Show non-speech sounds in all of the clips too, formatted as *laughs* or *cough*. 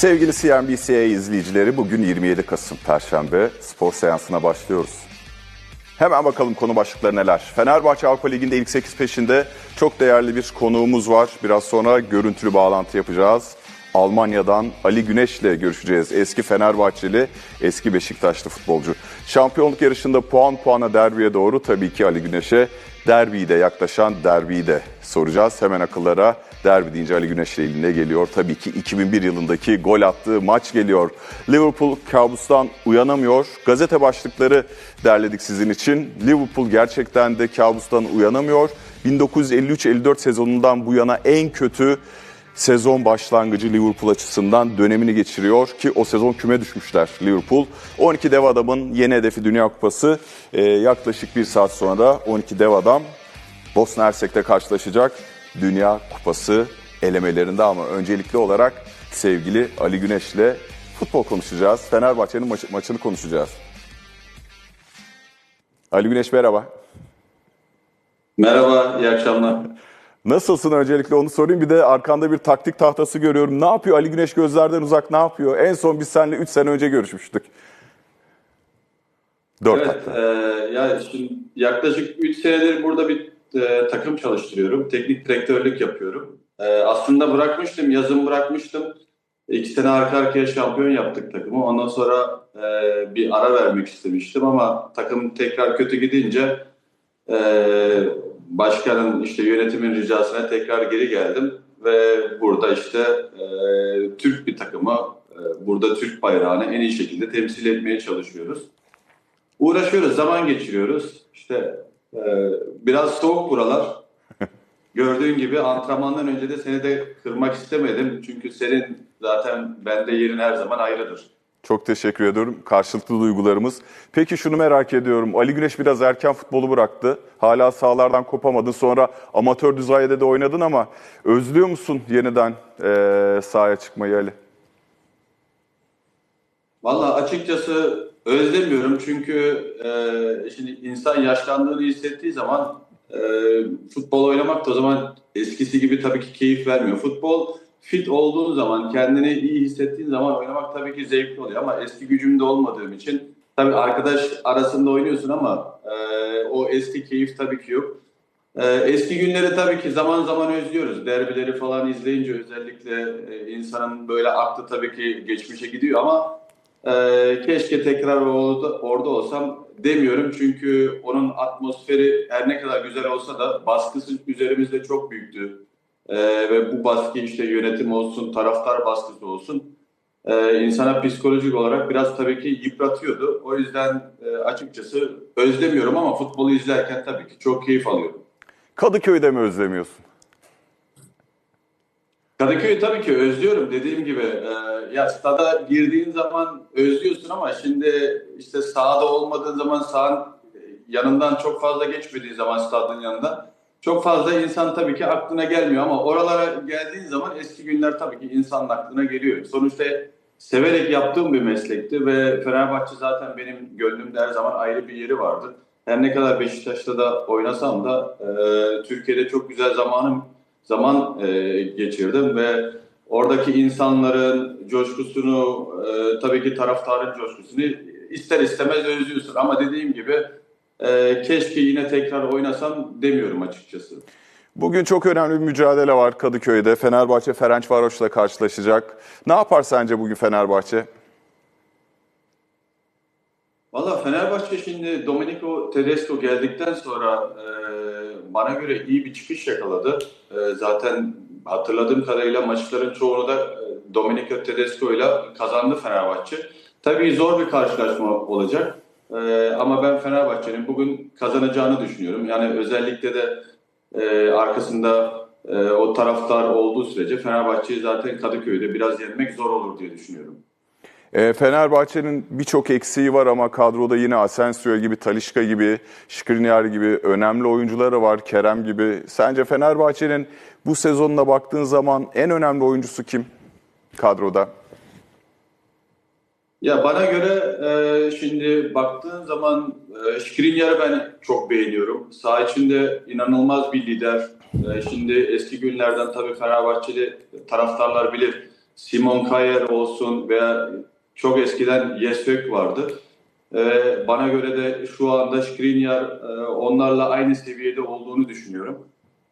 Sevgili CNBC izleyicileri bugün 27 Kasım Perşembe spor seansına başlıyoruz. Hemen bakalım konu başlıkları neler. Fenerbahçe Avrupa Ligi'nde ilk 8 peşinde çok değerli bir konuğumuz var. Biraz sonra görüntülü bağlantı yapacağız. Almanya'dan Ali Güneş'le görüşeceğiz. Eski Fenerbahçeli, eski Beşiktaşlı futbolcu. Şampiyonluk yarışında puan puana derbiye doğru tabii ki Ali Güneş'e derbiyi de yaklaşan derbiyi de soracağız. Hemen akıllara derbi deyince Ali Güneş'le ilgili ne geliyor? Tabii ki 2001 yılındaki gol attığı maç geliyor. Liverpool kabustan uyanamıyor. Gazete başlıkları derledik sizin için. Liverpool gerçekten de kabustan uyanamıyor. 1953-54 sezonundan bu yana en kötü sezon başlangıcı Liverpool açısından dönemini geçiriyor ki o sezon küme düşmüşler Liverpool. 12 dev adamın yeni hedefi Dünya Kupası. Ee, yaklaşık bir saat sonra da 12 dev adam Bosna Hersek'te karşılaşacak Dünya Kupası elemelerinde ama öncelikli olarak sevgili Ali Güneş'le futbol konuşacağız. Fenerbahçe'nin maçı, maçını konuşacağız. Ali Güneş merhaba. Merhaba, iyi akşamlar. Nasılsın öncelikle onu sorayım. Bir de arkanda bir taktik tahtası görüyorum. Ne yapıyor Ali Güneş gözlerden uzak ne yapıyor? En son biz seninle 3 sene önce görüşmüştük. 4 Evet, hatta. e, ya şimdi yaklaşık 3 senedir burada bir e, takım çalıştırıyorum. Teknik direktörlük yapıyorum. E, aslında bırakmıştım, yazın bırakmıştım. İki sene arka arkaya şampiyon yaptık takımı. Ondan sonra e, bir ara vermek istemiştim ama takım tekrar kötü gidince e, başkanın işte yönetimin ricasına tekrar geri geldim ve burada işte e, Türk bir takımı e, burada Türk bayrağını en iyi şekilde temsil etmeye çalışıyoruz. Uğraşıyoruz, zaman geçiriyoruz. İşte e, biraz soğuk buralar. *laughs* Gördüğün gibi antrenmandan önce de seni de kırmak istemedim. Çünkü senin zaten bende yerin her zaman ayrıdır. Çok teşekkür ediyorum. Karşılıklı duygularımız. Peki şunu merak ediyorum. Ali Güneş biraz erken futbolu bıraktı. Hala sahalardan kopamadın. Sonra amatör düzeyde de oynadın ama özlüyor musun yeniden eee sahaya çıkmayı Ali? Valla açıkçası özlemiyorum çünkü e, şimdi insan yaşlandığını hissettiği zaman e, futbol oynamak da o zaman eskisi gibi tabii ki keyif vermiyor. Futbol fit olduğun zaman, kendini iyi hissettiğin zaman oynamak tabii ki zevkli oluyor ama eski gücümde olmadığım için tabii arkadaş arasında oynuyorsun ama e, o eski keyif tabii ki yok. E, eski günleri tabii ki zaman zaman özlüyoruz. Derbileri falan izleyince özellikle e, insanın böyle aklı tabii ki geçmişe gidiyor ama ee, keşke tekrar orada, orada olsam demiyorum çünkü onun atmosferi her ne kadar güzel olsa da baskısı üzerimizde çok büyüktü. Ee, ve bu baskı işte yönetim olsun, taraftar baskısı olsun e, insana psikolojik olarak biraz tabii ki yıpratıyordu. O yüzden e, açıkçası özlemiyorum ama futbolu izlerken tabii ki çok keyif alıyorum. Kadıköy'de mi özlemiyorsun? Kadıköy'ü tabii ki özlüyorum dediğim gibi. E, ya stada girdiğin zaman özlüyorsun ama şimdi işte sahada olmadığın zaman sahanın yanından çok fazla geçmediği zaman stadın yanında çok fazla insan tabii ki aklına gelmiyor ama oralara geldiğin zaman eski günler tabii ki insanın aklına geliyor. Sonuçta severek yaptığım bir meslekti ve Fenerbahçe zaten benim gönlümde her zaman ayrı bir yeri vardı. Her ne kadar Beşiktaş'ta da oynasam da e, Türkiye'de çok güzel zamanım zaman e, geçirdim ve oradaki insanların coşkusunu, e, tabii ki taraftarın coşkusunu ister istemez özlüyorsun. Ama dediğim gibi e, keşke yine tekrar oynasam demiyorum açıkçası. Bugün çok önemli bir mücadele var Kadıköy'de. Fenerbahçe Ferencvaros'la karşılaşacak. Ne yapar sence bugün Fenerbahçe? Valla Fenerbahçe şimdi Domenico Tedesco geldikten sonra e, bana göre iyi bir çıkış yakaladı. E, zaten hatırladığım kadarıyla maçların çoğunu da e, Domenico Tedesco ile kazandı Fenerbahçe. Tabii zor bir karşılaşma olacak. E, ama ben Fenerbahçe'nin bugün kazanacağını düşünüyorum. Yani özellikle de e, arkasında e, o taraftar olduğu sürece Fenerbahçe'yi zaten Kadıköy'de biraz yenmek zor olur diye düşünüyorum. E, Fenerbahçe'nin birçok eksiği var ama kadroda yine Asensio gibi, Talişka gibi, Skriniar gibi önemli oyuncuları var. Kerem gibi. Sence Fenerbahçe'nin bu sezonuna baktığın zaman en önemli oyuncusu kim kadroda? Ya bana göre e, şimdi baktığın zaman e, Skriniar'ı ben çok beğeniyorum. Sağ içinde inanılmaz bir lider. E, şimdi eski günlerden tabii Fenerbahçeli taraftarlar bilir. Simon Kayer olsun veya çok eskiden Yesök vardı. Ee, bana göre de şu anda Skriniar e, onlarla aynı seviyede olduğunu düşünüyorum.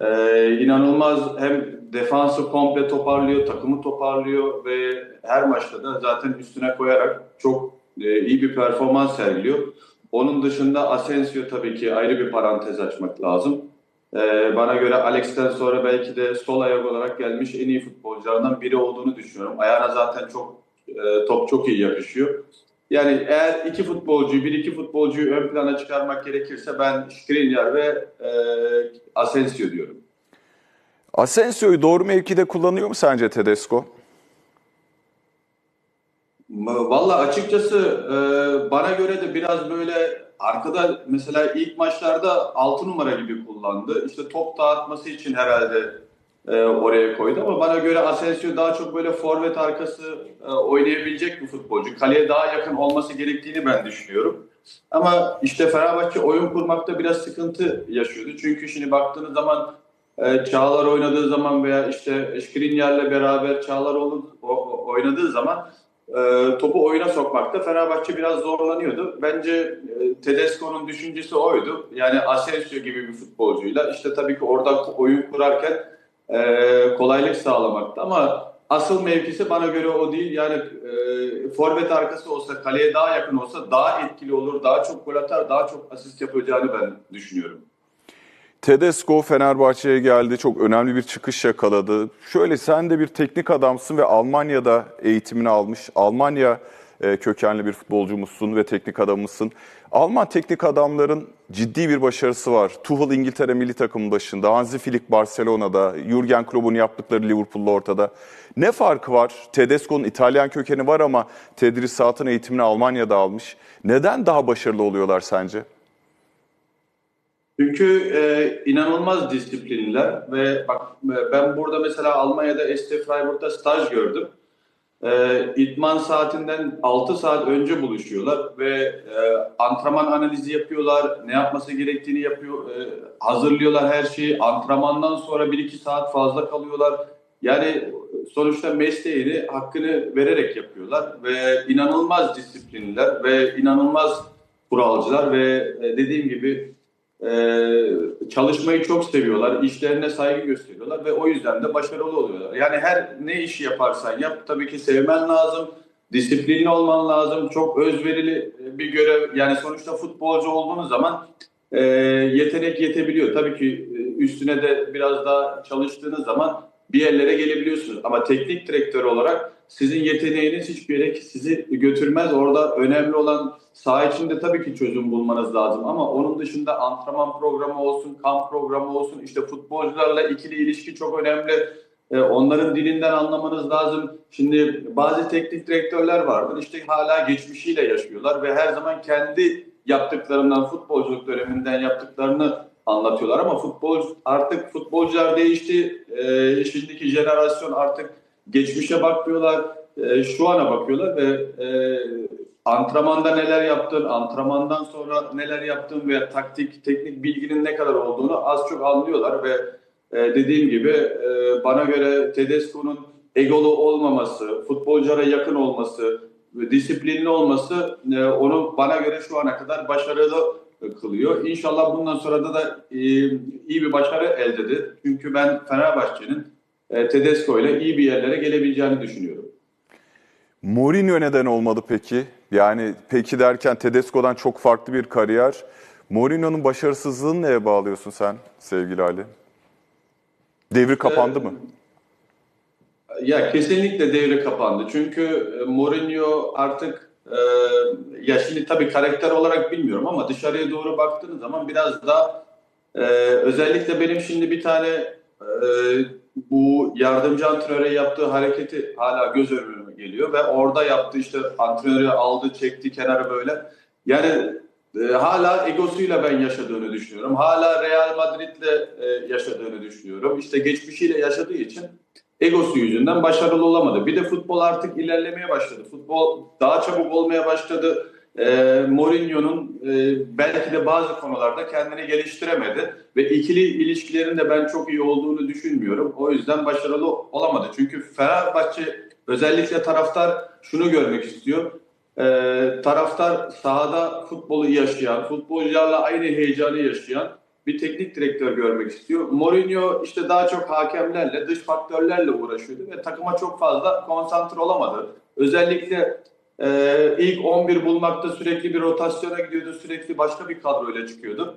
Ee, inanılmaz hem defansı komple toparlıyor, takımı toparlıyor ve her maçta da zaten üstüne koyarak çok e, iyi bir performans sergiliyor. Onun dışında Asensio tabii ki ayrı bir parantez açmak lazım. Ee, bana göre Alex'ten sonra belki de sol ayak olarak gelmiş en iyi futbolculardan biri olduğunu düşünüyorum. Ayağına zaten çok e, top çok iyi yakışıyor. Yani eğer iki futbolcuyu, bir iki futbolcuyu ön plana çıkarmak gerekirse ben Skriniar ve e, Asensio diyorum. Asensio'yu doğru mevkide kullanıyor mu sence Tedesco? Valla açıkçası e, bana göre de biraz böyle arkada mesela ilk maçlarda 6 numara gibi kullandı. İşte top dağıtması için herhalde e, oraya koydu ama bana göre Asensio daha çok böyle forvet arkası e, oynayabilecek bir futbolcu. Kaleye daha yakın olması gerektiğini ben düşünüyorum. Ama işte Fenerbahçe oyun kurmakta biraz sıkıntı yaşıyordu. Çünkü şimdi baktığınız zaman e, Çağlar oynadığı zaman veya işte Skriniar'la beraber Çağlar oynadığı zaman e, topu oyuna sokmakta Fenerbahçe biraz zorlanıyordu. Bence e, Tedesco'nun düşüncesi oydu. Yani Asensio gibi bir futbolcuyla işte tabii ki orada oyun kurarken e, kolaylık sağlamakta ama asıl mevkisi bana göre o değil. Yani e, forvet arkası olsa, kaleye daha yakın olsa daha etkili olur, daha çok gol atar, daha çok asist yapacağını ben düşünüyorum. Tedesco Fenerbahçe'ye geldi. Çok önemli bir çıkış yakaladı. Şöyle sen de bir teknik adamsın ve Almanya'da eğitimini almış. Almanya e, kökenli bir futbolcumuzsun ve teknik adamısın. Alman teknik adamların ciddi bir başarısı var. Tuchel İngiltere milli takımın başında, Hansi Flick Barcelona'da, Jurgen Klopp'un yaptıkları Liverpool'da ortada. Ne farkı var? Tedesco'nun İtalyan kökeni var ama tedrisatın eğitimini Almanya'da almış. Neden daha başarılı oluyorlar sence? Çünkü e, inanılmaz disiplinler ve bak e, ben burada mesela Almanya'da ST Freiburg'da staj gördüm. E, idman saatinden 6 saat önce buluşuyorlar ve e, antrenman analizi yapıyorlar, ne yapması gerektiğini yapıyor, e, hazırlıyorlar her şeyi. Antrenmandan sonra 1-2 saat fazla kalıyorlar. Yani sonuçta mesleğini hakkını vererek yapıyorlar ve inanılmaz disiplinler ve inanılmaz kuralcılar ve e, dediğim gibi ee, çalışmayı çok seviyorlar, işlerine saygı gösteriyorlar ve o yüzden de başarılı oluyorlar. Yani her ne işi yaparsan yap tabii ki sevmen lazım, disiplinli olman lazım, çok özverili bir görev. Yani sonuçta futbolcu olduğunuz zaman e, yetenek yetebiliyor. Tabii ki e, üstüne de biraz daha çalıştığınız zaman bir yerlere gelebiliyorsunuz. Ama teknik direktör olarak sizin yeteneğiniz hiçbir yere sizi götürmez. Orada önemli olan saha içinde tabii ki çözüm bulmanız lazım. Ama onun dışında antrenman programı olsun, kamp programı olsun, işte futbolcularla ikili ilişki çok önemli. Ee, onların dilinden anlamanız lazım. Şimdi bazı teknik direktörler vardır. İşte hala geçmişiyle yaşıyorlar ve her zaman kendi yaptıklarından, futbolculuk döneminden yaptıklarını anlatıyorlar ama futbol artık futbolcular değişti. Ee, şimdiki jenerasyon artık geçmişe bakmıyorlar. Ee, şu ana bakıyorlar ve e, antrenmanda neler yaptın, antrenmandan sonra neler yaptın veya taktik, teknik bilginin ne kadar olduğunu az çok anlıyorlar ve e, dediğim gibi e, bana göre Tedesco'nun egolu olmaması, futbolculara yakın olması, ve disiplinli olması e, onu bana göre şu ana kadar başarılı kılıyor. İnşallah bundan sonra da, da e, iyi bir başarı elde eder. Çünkü ben Fenerbahçe'nin e, Tedesco ile iyi bir yerlere gelebileceğini düşünüyorum. Mourinho neden olmadı peki? Yani peki derken Tedesco'dan çok farklı bir kariyer. Mourinho'nun başarısızlığını neye bağlıyorsun sen sevgili Ali? Devri kapandı Ee, mı? Ya kesinlikle devre kapandı. Çünkü e, Mourinho artık e, ya şimdi tabii karakter olarak bilmiyorum ama dışarıya doğru baktığınız zaman biraz da e, özellikle benim şimdi bir tane e, bu yardımcı antrenöre yaptığı hareketi hala göz önüme geliyor ve orada yaptığı işte antrenörü aldı çekti kenara böyle. Yani e, hala egosuyla ben yaşadığını düşünüyorum. Hala Real Madrid'le e, yaşadığını düşünüyorum. İşte geçmişiyle yaşadığı için egosu yüzünden başarılı olamadı. Bir de futbol artık ilerlemeye başladı. Futbol daha çabuk olmaya başladı. E, Mourinho'nun e, belki de bazı konularda kendini geliştiremedi ve ikili ilişkilerin de ben çok iyi olduğunu düşünmüyorum. O yüzden başarılı olamadı. Çünkü Fenerbahçe özellikle taraftar şunu görmek istiyor. Ee, taraftar sahada futbolu yaşayan, futbolcularla aynı heyecanı yaşayan bir teknik direktör görmek istiyor. Mourinho işte daha çok hakemlerle, dış faktörlerle uğraşıyordu ve takıma çok fazla konsantre olamadı. Özellikle e, ilk 11 bulmakta sürekli bir rotasyona gidiyordu, sürekli başka bir kadroyla çıkıyordu.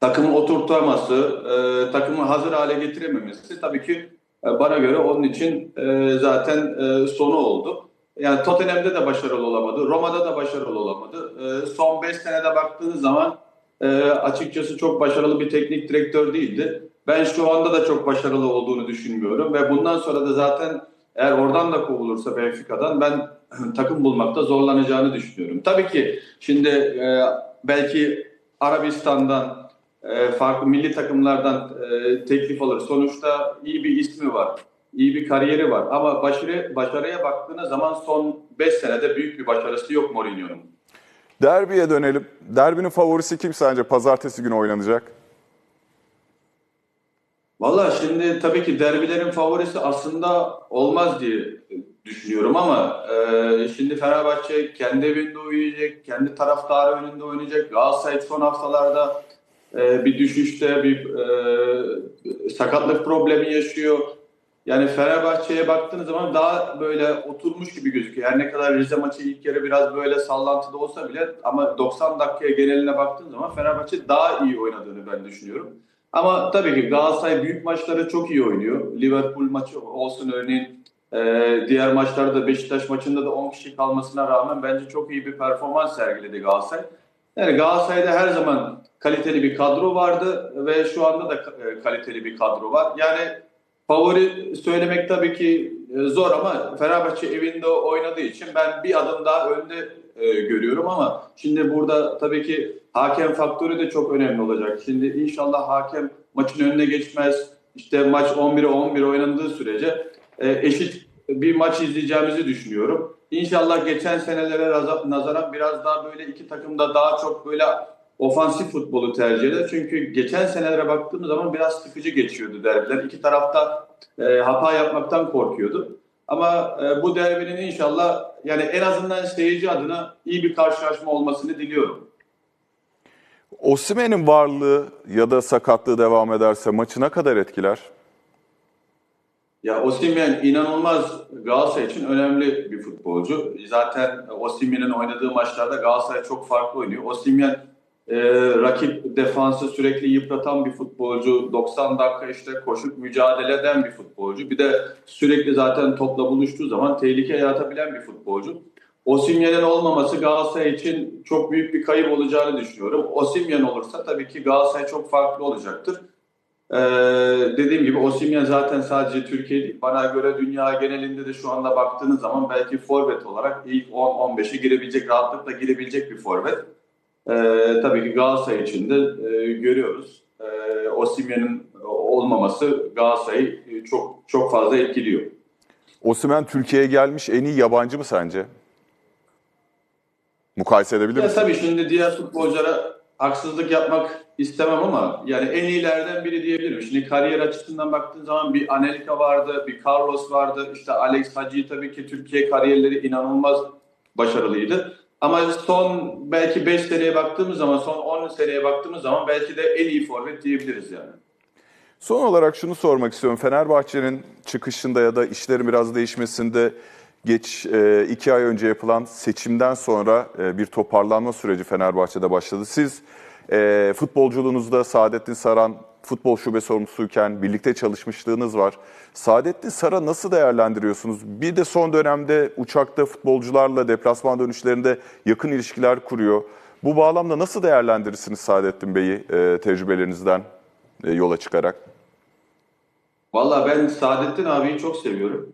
Takımı oturtaması, e, takımı hazır hale getirememesi tabii ki e, bana göre onun için e, zaten e, sonu oldu. Yani Tottenham'de de başarılı olamadı, Roma'da da başarılı olamadı. E, son 5 senede baktığınız zaman e, açıkçası çok başarılı bir teknik direktör değildi. Ben şu anda da çok başarılı olduğunu düşünmüyorum ve bundan sonra da zaten eğer oradan da kovulursa Benfica'dan ben *clears throat* takım bulmakta zorlanacağını düşünüyorum. Tabii ki şimdi e, belki Arabistan'dan e, farklı milli takımlardan e, teklif alır. Sonuçta iyi bir ismi var. iyi bir kariyeri var. Ama başarı, başarıya baktığınız zaman son 5 senede büyük bir başarısı yok Mourinho'nun. Derbiye dönelim. Derbinin favorisi kim sence pazartesi günü oynanacak? Valla şimdi tabii ki derbilerin favorisi aslında olmaz diye düşünüyorum ama e, şimdi Fenerbahçe kendi evinde oynayacak, kendi taraftarı önünde oynayacak. Galatasaray son haftalarda e, bir düşüşte bir e, sakatlık problemi yaşıyor. Yani Fenerbahçe'ye baktığınız zaman daha böyle oturmuş gibi gözüküyor. Her ne kadar Rize maçı ilk yarı biraz böyle sallantıda olsa bile ama 90 dakikaya geneline baktığın zaman Fenerbahçe daha iyi oynadığını ben düşünüyorum. Ama tabii ki Galatasaray büyük maçları çok iyi oynuyor. Liverpool maçı olsun örneğin ee, diğer maçlarda Beşiktaş maçında da 10 kişi kalmasına rağmen bence çok iyi bir performans sergiledi Galatasaray. Yani Galatasaray'da her zaman kaliteli bir kadro vardı ve şu anda da e, kaliteli bir kadro var. Yani favori söylemek tabii ki e, zor ama Fenerbahçe evinde oynadığı için ben bir adım daha önde e, görüyorum ama şimdi burada tabii ki hakem faktörü de çok önemli olacak. Şimdi inşallah hakem maçın önüne geçmez. İşte maç 11'e 11 oynandığı sürece eşit bir maç izleyeceğimizi düşünüyorum. İnşallah geçen senelere nazaran biraz daha böyle iki takım da daha çok böyle ofansif futbolu tercih eder. Çünkü geçen senelere baktığımız zaman biraz sıkıcı geçiyordu derbiler. İki tarafta e, hata yapmaktan korkuyordu. Ama e, bu derbinin inşallah yani en azından seyirci adına iyi bir karşılaşma olmasını diliyorum. Osimen'in varlığı ya da sakatlığı devam ederse maçına kadar etkiler? Ya Osimhen inanılmaz Galatasaray için önemli bir futbolcu. Zaten Osimhen'in oynadığı maçlarda Galatasaray çok farklı oynuyor. Osimhen e, rakip defansı sürekli yıpratan bir futbolcu. 90 dakika işte koşup mücadele eden bir futbolcu. Bir de sürekli zaten topla buluştuğu zaman tehlike yaratabilen bir futbolcu. Osimhen'in olmaması Galatasaray için çok büyük bir kayıp olacağını düşünüyorum. Osimhen olursa tabii ki Galatasaray çok farklı olacaktır. Ee, dediğim gibi Osimhen zaten sadece Türkiye değil. Bana göre dünya genelinde de şu anda baktığınız zaman belki forvet olarak ilk 10-15'e girebilecek, rahatlıkla girebilecek bir forvet. Ee, tabii ki Galatasaray için de e, görüyoruz. Ee, Osimhen'in olmaması Galatasaray'ı çok çok fazla etkiliyor. Osimhen Türkiye'ye gelmiş en iyi yabancı mı sence? Mukayese edebilir misin? Ya tabii şimdi diğer futbolculara haksızlık yapmak istemem ama yani en iyilerden biri diyebilirim. Şimdi kariyer açısından baktığın zaman bir Anelka vardı, bir Carlos vardı. İşte Alex Hacı tabii ki Türkiye kariyerleri inanılmaz başarılıydı. Ama son belki 5 seneye baktığımız zaman, son 10 seneye baktığımız zaman belki de en iyi forvet diyebiliriz yani. Son olarak şunu sormak istiyorum. Fenerbahçe'nin çıkışında ya da işlerin biraz değişmesinde geç e, iki ay önce yapılan seçimden sonra e, bir toparlanma süreci Fenerbahçe'de başladı. Siz e, futbolculuğunuzda Saadettin Saran futbol şube sorumlusuyken birlikte çalışmışlığınız var. Saadettin Sar'a nasıl değerlendiriyorsunuz? Bir de son dönemde uçakta futbolcularla deplasman dönüşlerinde yakın ilişkiler kuruyor. Bu bağlamda nasıl değerlendirirsiniz Saadettin Bey'i e, tecrübelerinizden e, yola çıkarak? Valla ben Saadettin abiyi çok seviyorum.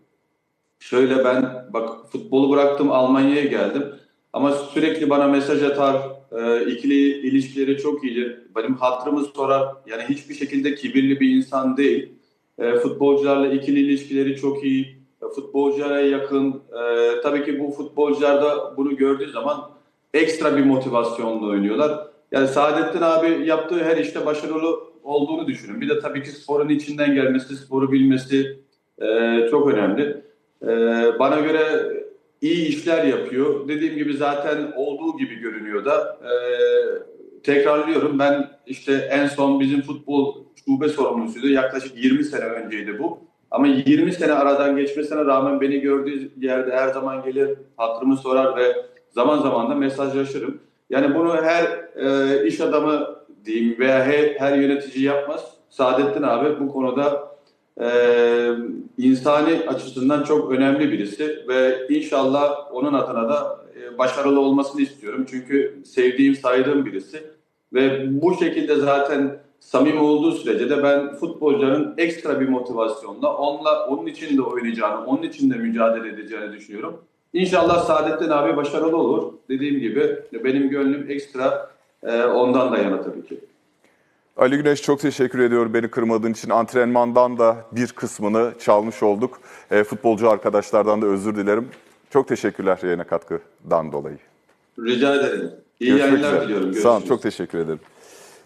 Şöyle ben bak futbolu bıraktım Almanya'ya geldim. Ama sürekli bana mesaj atar. E, ikili ilişkileri çok iyidir. Benim hatırımı sorar. Yani hiçbir şekilde kibirli bir insan değil. E, futbolcularla ikili ilişkileri çok iyi. E, futbolculara yakın. E, tabii ki bu futbolcular da bunu gördüğü zaman ekstra bir motivasyonla oynuyorlar. Yani Saadettin abi yaptığı her işte başarılı olduğunu düşünün. Bir de tabii ki sporun içinden gelmesi, sporu bilmesi e, çok önemli. Ee, bana göre iyi işler yapıyor. Dediğim gibi zaten olduğu gibi görünüyor da. Ee, tekrarlıyorum ben işte en son bizim futbol şube sorumlusuydu. Yaklaşık 20 sene önceydi bu. Ama 20 sene aradan geçmesine rağmen beni gördüğü yerde her zaman gelir, hatırımı sorar ve zaman zaman da mesajlaşırım. Yani bunu her e, iş adamı diyeyim veya her, her yönetici yapmaz. Saadettin abi bu konuda e, insani açısından çok önemli birisi ve inşallah onun adına da e, başarılı olmasını istiyorum. Çünkü sevdiğim, saydığım birisi ve bu şekilde zaten samimi olduğu sürece de ben futbolcuların ekstra bir motivasyonla onunla onun için de oynayacağını, onun için de mücadele edeceğini düşünüyorum. İnşallah Saadettin abi başarılı olur. Dediğim gibi benim gönlüm ekstra e, ondan da yana tabii ki. Ali Güneş çok teşekkür ediyorum beni kırmadığın için. Antrenmandan da bir kısmını çalmış olduk. E, futbolcu arkadaşlardan da özür dilerim. Çok teşekkürler yayına katkıdan dolayı. Rica ederim. İyi Görüşmek yayınlar üzere. diliyorum. Sağ olun, Görüşürüz. çok teşekkür ederim.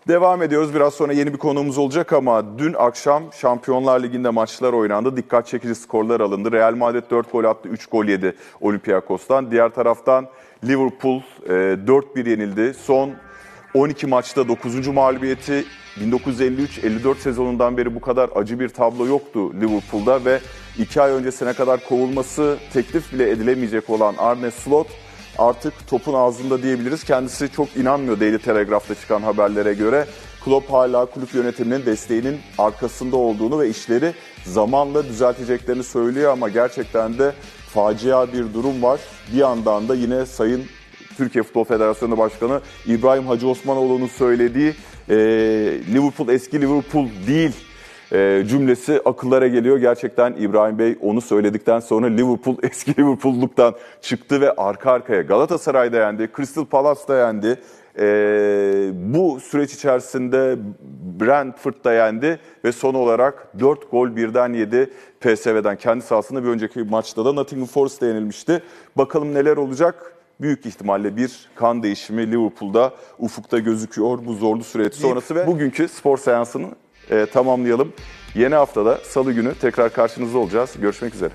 Devam ediyoruz. Biraz sonra yeni bir konuğumuz olacak ama dün akşam Şampiyonlar Ligi'nde maçlar oynandı. Dikkat çekici skorlar alındı. Real Madrid 4 gol attı, 3 gol yedi Olympiakos'tan. Diğer taraftan Liverpool e, 4-1 yenildi. Son 12 maçta 9. mağlubiyeti 1953-54 sezonundan beri bu kadar acı bir tablo yoktu Liverpool'da ve 2 ay öncesine kadar kovulması teklif bile edilemeyecek olan Arne Slot artık topun ağzında diyebiliriz. Kendisi çok inanmıyor Daily Telegraph'ta çıkan haberlere göre. Klopp hala kulüp yönetiminin desteğinin arkasında olduğunu ve işleri zamanla düzelteceklerini söylüyor ama gerçekten de facia bir durum var. Bir yandan da yine Sayın Türkiye Futbol Federasyonu Başkanı İbrahim Hacı Osmanoğlu'nun söylediği e, Liverpool eski Liverpool değil e, cümlesi akıllara geliyor. Gerçekten İbrahim Bey onu söyledikten sonra Liverpool *laughs* eski Liverpool'luktan çıktı ve arka arkaya Galatasaray'da yendi, Crystal Palace'da yendi. E, bu süreç içerisinde Brentford'da yendi ve son olarak 4 gol birden yedi PSV'den. Kendi sahasında bir önceki maçta da Nottingham Forest'ta yenilmişti. Bakalım neler olacak? Büyük ihtimalle bir kan değişimi Liverpool'da ufukta gözüküyor bu zorlu süreç sonrası ve bugünkü spor seansını e, tamamlayalım. Yeni haftada salı günü tekrar karşınızda olacağız. Görüşmek üzere.